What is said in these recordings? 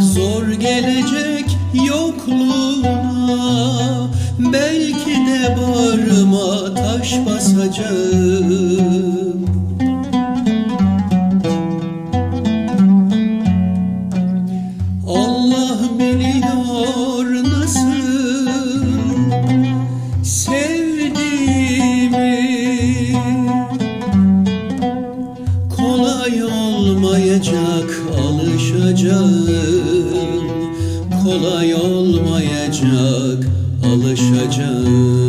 Zor gelecek yokluğuna. Belki de bağrıma taş basacağım olmayacak alışacağım.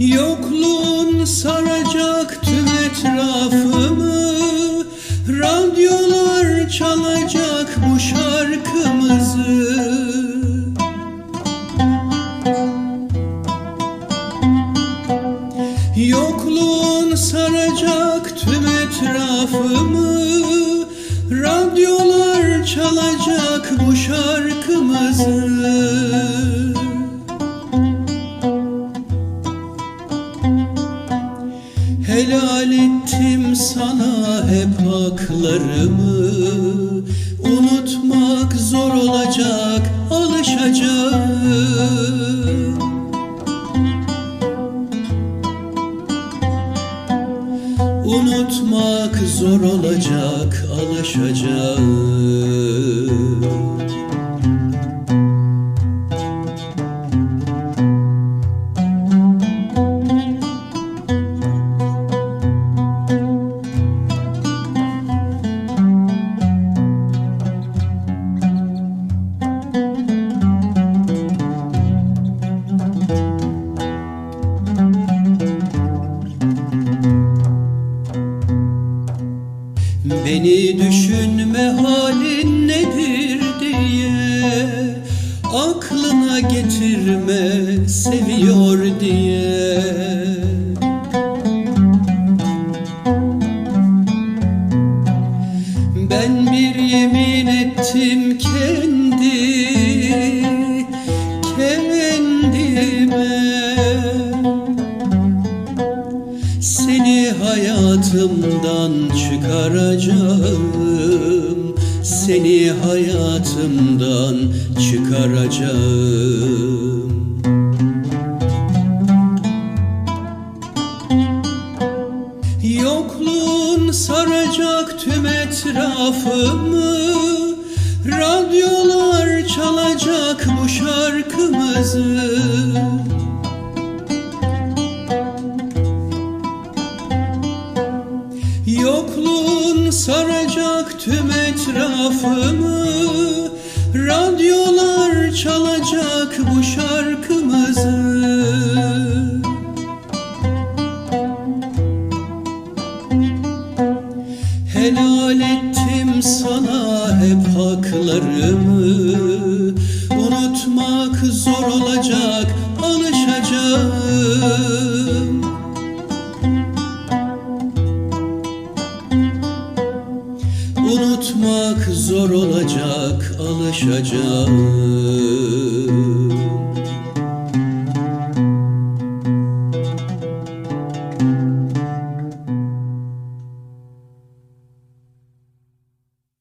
Yokluğun saracak tüm etrafımı Radyolar çalacak saracak tüm etrafımı. Radyolar çalacak bu şarkımızı. Helal ettim sana hep haklarımı. Unutmak zor olacak alışacağım Unutmak zor olacak alışacağım Beni düşünme halin nedir diye Aklına getirme seviyor diye. Ben bir yemin ettim kendi hayatımdan çıkaracağım. Seni hayatımdan çıkaracağım. Yokluğun saracak tüm etrafımı Radyolar çalacak bu şarkımızı saracak tüm etrafımı. Radyolar çalacak bu şarkımızı. Helal ettim sana hep haklarımı. Unutmak zor olacak Unutmak zor olacak alışacağım